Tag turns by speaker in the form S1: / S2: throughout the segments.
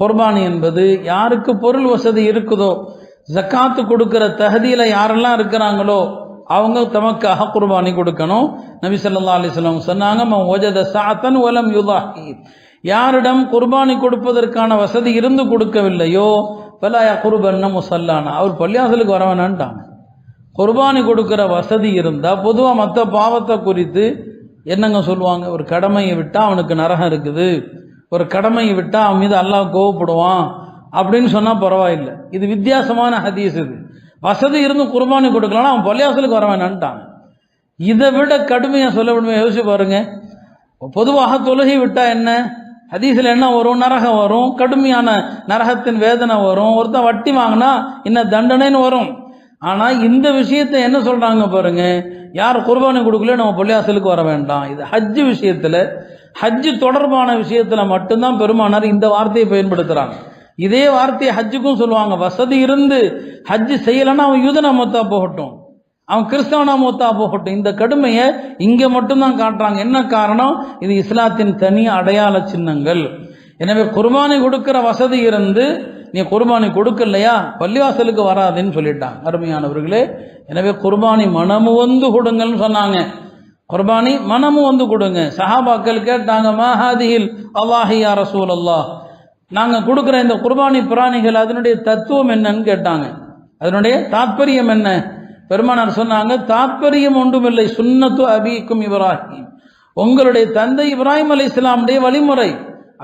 S1: குர்பானி என்பது யாருக்கு பொருள் வசதி இருக்குதோ ஜக்காத்து கொடுக்கிற தகுதியில் யாரெல்லாம் இருக்கிறாங்களோ அவங்க தமக்காக குர்பானி கொடுக்கணும். நபி சொல்லா அலிஸ்லாம் சொன்னாங்க "மன் யுதாஹி. யாரிடம் குர்பானி கொடுப்பதற்கான வசதி இருந்து கொடுக்கவில்லையோ பலாயா குர்பன்ன முசல்லானா அவர் பள்ளியாசலுக்கு வர வேணான்ட்டாங்க. குர்பானி கொடுக்குற வசதி இருந்தால் பொதுவாக மற்ற பாவத்தை குறித்து என்னங்க சொல்லுவாங்க? ஒரு கடமையை விட்டால் அவனுக்கு நரகம் இருக்குது. ஒரு கடமையை விட்டால் அவன் மீது அல்லாஹ் கோவப்படுவான் அப்படின்னு சொன்னால் பரவாயில்லை. இது வித்தியாசமான ஹதீஸ் இது. வசதி இருந்து குர்பானி கொடுக்கலாம் அவன் பள்ளியாசலுக்கு வர இதை விட கடுமையாக சொல்ல விடுமே யோசிச்சு பாருங்க. பொதுவாக தொழுகை விட்டால் என்ன? ஹதீஸில் என்ன வரும்? நரகம் வரும். கடுமையான நரகத்தின் வேதனை வரும். ஒருத்தன் வட்டி வாங்கினா என்ன தண்டனைன்னு வரும். ஆனால் இந்த விஷயத்தை என்ன சொல்கிறாங்க பாருங்க? யார் குர்பானை கொடுக்கல நம்ம பள்ளியாசலுக்கு வர வேண்டாம். இது ஹஜ்ஜு விஷயத்தில் ஹஜ்ஜு தொடர்பான விஷயத்தில் மட்டும்தான் பெருமானார் இந்த வார்த்தையை பயன்படுத்துகிறாங்க இதே வார்த்தையை ஹஜ்ஜுக்கும் சொல்லுவாங்க. வசதி இருந்து ஹஜ்ஜு செய்யலைன்னா அவன் யூதனா மொத்தா போகட்டும். அவன் கிறிஸ்தவனா மூத்தா போகட்டும். இந்த கடுமையை இங்கே மட்டும்தான் காட்டுறாங்க. என்ன காரணம்? இது இஸ்லாத்தின் தனி அடையாள சின்னங்கள். எனவே குர்பானி கொடுக்கிற வசதி இருந்து நீ குர்பானி கொடுக்கலையா? பள்ளிவாசலுக்கு வராதுன்னு சொல்லிட்டாங்க. அருமையானவர்களே எனவே குர்பானி மனமு வந்து கொடுங்கன்னு சொன்னாங்க. குர்பானி மனமு வந்து கொடுங்க. சஹாபாக்கள் கேட்டாங்க மகாதியில் அல்லாஹியா ரசூல் அல்லாஹ் நாங்கள் கொடுக்குற இந்த குர்பானி பிராணிகள் அதனுடைய தத்துவம் என்னன்னு கேட்டாங்க. அதனுடைய தாற்பயம் என்ன? பெருமானார் சொன்னாங்க தாற்பயம் ஒன்றுமில்லை சுன்னத்து அபிக்கும் இப்ராஹிம். உங்களுடைய தந்தை இப்ராஹிம் அலி இஸ்லாமுடைய வழிமுறை.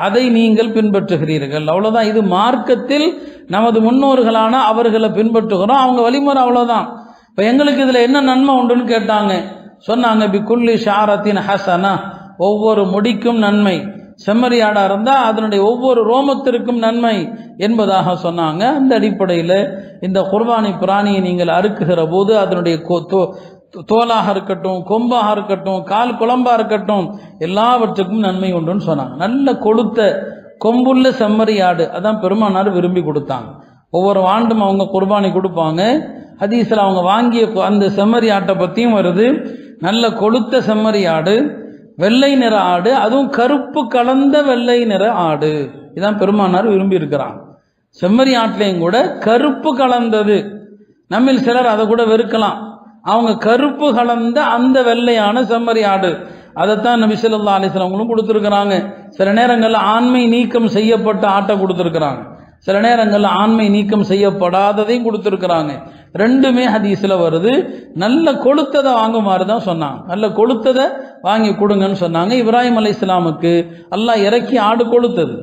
S1: அதை நீங்கள் பின்பற்றுகிறீர்கள். அவ்வளோதான் இது மார்க்கத்தில் நமது முன்னோர்களான அவர்களை பின்பற்றுகிறோம். அவங்க வழிமுறை அவ்வளோதான் இப்போ எங்களுக்கு இதில் என்ன நன்மை உண்டுன்னு கேட்டாங்க. சொன்னாங்க பி குல்லி ஷாரத்தின் ஹசனா. ஒவ்வொரு முடிக்கும் நன்மை. செம்மறியாடா இருந்தால் அதனுடைய ஒவ்வொரு ரோமத்திற்கும் நன்மை என்பதாக சொன்னாங்க. அந்த அடிப்படையில் இந்த குர்பானி பிராணியை நீங்கள் அறுக்குகிற போது அதனுடைய தோலாக இருக்கட்டும் கொம்பாக இருக்கட்டும் கால் குழம்பாக இருக்கட்டும் எல்லாவற்றுக்கும் நன்மை உண்டுன்னு சொன்னாங்க. நல்ல கொளுத்த கொம்புள்ள செம்மறி ஆடு. அதான் பெருமானார் விரும்பி கொடுத்தாங்க. ஒவ்வொரு ஆண்டும் அவங்க குர்பானி கொடுப்பாங்க. ஹதீஸில் அவங்க வாங்கிய அந்த செம்மறி ஆட்டை பற்றியும் வருது. நல்ல கொளுத்த செம்மறி ஆடு வெள்ளை நிற ஆடு அதுவும் கருப்பு கலந்த வெள்ளை நிற ஆடு. இதான் பெருமானார் விரும்பி இருக்கிறாங்க. செம்மறி ஆட்டிலையும் கூட கருப்பு கலந்தது. நம்மில் சிலர் அதை கூட வெறுக்கலாம். அவங்க கருப்பு கலந்த அந்த வெள்ளையான செம்மறி ஆடு. அதைத்தான் நபி ஸல்லல்லாஹு அலைஹி கொடுத்துருக்குறாங்க. சில நேரங்களில் ஆண்மை நீக்கம் செய்யப்பட்ட ஆட்டை கொடுத்துருக்குறாங்க. சில நேரங்களில் ஆண்மை நீக்கம் செய்யப்படாததையும் கொடுத்துருக்குறாங்க. ரெண்டுமே ஹதீஸில் வருது. நல்ல கொளுத்ததை வாங்குமாறு தான் சொன்னாங்க. நல்ல கொளுத்ததை வாங்கி கொடுங்கன்னு சொன்னாங்க. இப்ராஹிம் இஸ்லாமுக்கு அல்லாஹ் இறக்கி ஆடு கொளுத்தது.